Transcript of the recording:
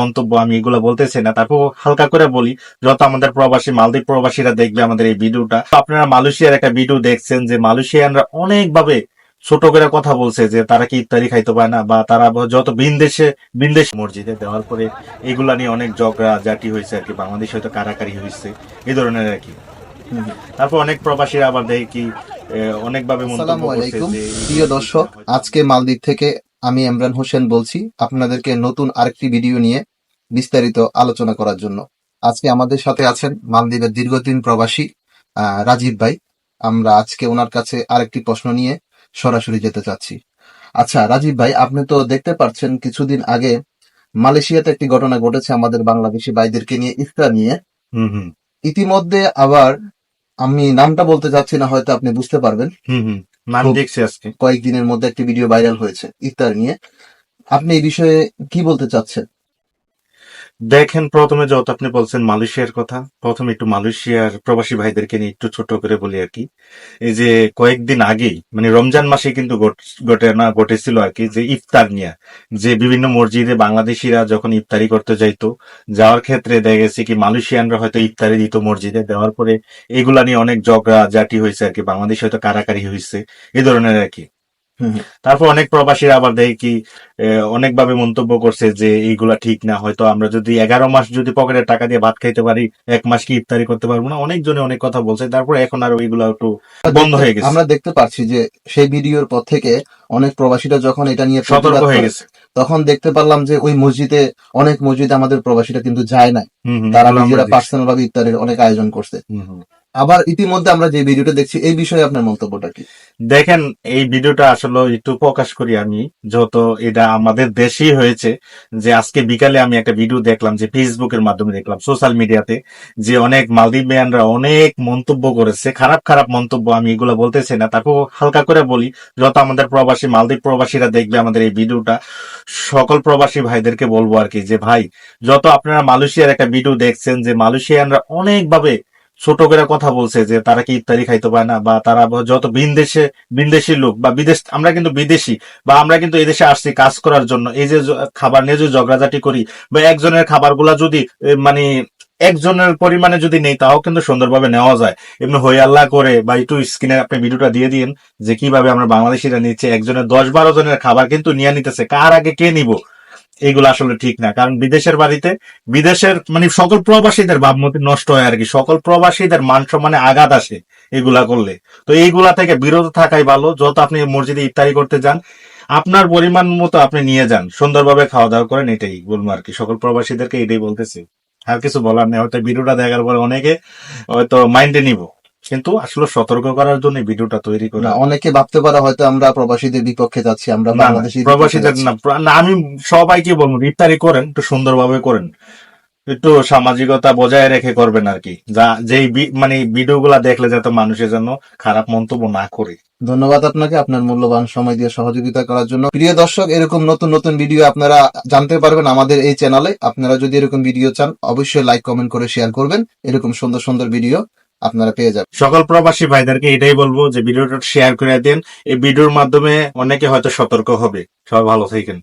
মন্তব্য আমি এগুলো বলতেছি না। তারপর হালকা করে বলি যত আমাদের প্রবাসী মালদ্বীপ প্রবাসীরা দেখবে আমাদের এই ভিডিওটা। আপনারা মালয়েশিয়ার একটা ভিডিও দেখছেন যে মালয়েশিয়ানরা অনেকভাবে ছোট করে কথা বলছে যে তারা কি ইফতারি খাইতে পারে না বা তারা যত বিনদেশে বিনদেশ মসজিদে দেওয়ার পরে এগুলা নিয়ে অনেক ঝগড়া জাটি হয়েছে আর কি। বাংলাদেশে হয়তো কারাকারি হয়েছে এই ধরনের আর কি। তারপর অনেক প্রবাসীরা আবার দেখি কি অনেকভাবে প্রিয় দর্শক আজকে মালদ্বীপ থেকে আমি এমরান হোসেন বলছি আপনাদেরকে নতুন আরেকটি ভিডিও নিয়ে বিস্তারিত আলোচনা করার জন্য। আজকে আমাদের সাথে আছেন মালদ্বীপের দীর্ঘদিন প্রবাসী রাজীব ভাই। আমরা আজকে ওনার কাছে আরেকটি প্রশ্ন নিয়ে সরাসরি যেতে চাচ্ছি। আচ্ছা রাজীব ভাই আপনি তো দেখতে পাচ্ছেন কিছুদিন আগে মালয়েশিয়াতে একটি ঘটনা ঘটেছে আমাদের বাংলাদেশি ভাইদেরকে নিয়ে ইফতার নিয়ে। হুম হুম। ইতিমধ্যে আবার আমি নামটা বলতে চাচ্ছি না হয়তো আপনি বুঝতে পারবেন। হুম হুম। নাম দেখছি আজকে। কয়েকদিনের মধ্যে একটি ভিডিও ভাইরাল হয়েছে। ইফতার নিয়ে। আপনি এই বিষয়ে কি বলতে চাচ্ছেন? দেখেন, প্রথমে যত আপনি বলছেন মালয়েশিয়ার কথা, প্রথমে একটু মালয়েশিয়ার প্রবাসী ভাইদেরকে নিয়ে একটু ছোট করে বলি আর কি এই যে কয়েকদিন আগেই মানে রমজান মাসে কিন্তু ঘটেছিল আর কি, যে ইফতার নিয়ে যে বিভিন্ন মসজিদে বাংলাদেশিরা যখন ইফতারি করতে যাইতো, যাওয়ার ক্ষেত্রে দেখা গেছে কি মালয়েশিয়ানরা হয়তো ইফতারি দিত মসজিদে, দেওয়ার পরে এগুলা নিয়ে অনেক ঝগড়া জাটি হয়েছে আর কি, বাংলাদেশ হয়তো কারাকারি হয়েছে এই ধরনের আর কি। তারপর অনেক প্রবাসীরা আবার দেখি কি অনেকভাবে মন্তব্য করছে যে এইগুলা ঠিক না হয়তো আমরা যদি এগারো মাস যদি পকেটের টাকা দিয়ে ভাত খাইতে পারি এক মাস কি ইফতারি করতে পারব না? অনেকজনে অনেক কথা বলছে তারপর এখন আর ওইগুলা একটু বন্ধ হয়ে গেছে। আমরা দেখতে পাচ্ছি যে সেই ভিডিওর পর থেকে অনেক প্রবাসীরা যখন এটা নিয়ে সতর্ক হয়ে গেছে। তখন দেখতে পারলাম যে ওই মসজিদে অনেক মসজিদে আমাদের প্রবাসীরা কিন্তু যায় না তারা নিজেরা পার্সোনাল ভাবে ইফতারের অনেক আয়োজন করছে। আবার ইতিমধ্যে আমরা যে ভিডিওটা দেখছি, এই বিষয়ে আপনার মন্তব্যটা কি? দেখেন, এই ভিডিওটা আসলে একটু প্রকাশ করি আমি যেহেতু এটা আমাদের দেশেই হয়েছে, যে আজকে বিকালে আমি একটা ভিডিও দেখলাম, যে ফেসবুকের মাধ্যমে দেখলাম সোশ্যাল মিডিয়াতে যে অনেক মালদ্বীপিয়ানরা অনেক মন্তব্য করেছে, খারাপ খারাপ মন্তব্য, আমি এগুলো বলতেছি না, তারপর হালকা করে বলি, যত আমাদের প্রবাসী, মালদ্বীপ প্রবাসীরা দেখবে আমাদের এই ভিডিওটা, সকল প্রবাসী ভাইদেরকে বলব আর কি, যে ভাই, যত আপনারা মালয়েশিয়ার একটা ভিডিও দেখছেন, যে মালয়েশিয়ানরা অনেকভাবে ছোট করে কথা বলছে যে তারা কি ইফতারি খাইতে পারে না, বা তারা যত বিনদেশে বিদেশি লোক, বা বিদেশ, আমরা কিন্তু বিদেশি, বা আমরা কিন্তু এদেশে আসছি কাজ করার জন্য, এই যে খাবার নিয়ে যে ঝগড়াঝাটি করি, বা একজনের খাবারগুলা যদি মানে একজনের পরিমাণে যদি নেই, তাও কিন্তু সুন্দরভাবে নেওয়া যায়। এমনি হই আল্লাহ করে, বা একটু স্ক্রিনে আপনি ভিডিওটা দিয়ে দিন যে কীভাবে আমরা বাংলাদেশিরা নিচ্ছে, একজনের দশ বারো জনের খাবার কিন্তু নিয়ে নিতেছে, কার আগে কে নিব? এগুলো আসলে ঠিক না। কারণ বিদেশের বাড়িতে, বিদেশের মানে সকল প্রবাসীদের ভাবমূর্তি নষ্ট হয় আর কি। সকল প্রবাসীদের মান সম্মানে আঘাত আসে এগুলা করলে। তো এইগুলা থেকে বিরত থাকাই ভালো। যত আপনি মসজিদে ইফতারি করতে যান, আপনার পরিমাণ মতো আপনি নিয়ে যান। সুন্দরভাবে খাওয়া দাওয়া করেন, এটাই বলব আর কি। সকল প্রবাসীদেরকে এটাই বলতেছি। আর কিছু বলার নেই। হয়তো ভিডিওটা দেখার পরে অনেকে হয়তো মাইন্ডে নিব। কিন্তু আসলে সতর্ক করার জন্য ভিডিওটা তৈরি করা অনেকে ভাবতে পারে হয়তো আমরা প্রবাসীদের বিপক্ষে যাচ্ছি আমরা বাংলাদেশি প্রবাসীদের না প্র- না, আমি সবাইকে বলব ইফতারি করেন একটু সুন্দরভাবে করেন। একটু সামাজিকতা বজায় রেখে করবেন আর কি। যা যেই মানে ভিডিও গুলা দেখলে যাতে মানুষের জন্য খারাপ মন্তব্য না করে। ধন্যবাদ আপনাকে আপনার মূল্যবান সময় দিয়ে সহযোগিতা করার জন্য। প্রিয় দর্শক এরকম নতুন নতুন ভিডিও আপনারা জানতে পারবেন আমাদের এই চ্যানেলে। আপনারা যদি এরকম ভিডিও চান অবশ্যই লাইক কমেন্ট করে শেয়ার করবেন। এরকম সুন্দর সুন্দর ভিডিও আপনারা পেয়ে যাবেন। সকল প্রবাসী ভাইদেরকে এটাই বলব যে ভিডিওটা শেয়ার করে দেন। এই ভিডিওর মাধ্যমে অনেকে হয়তো সতর্ক হবে। সবাই ভালো থাকেন।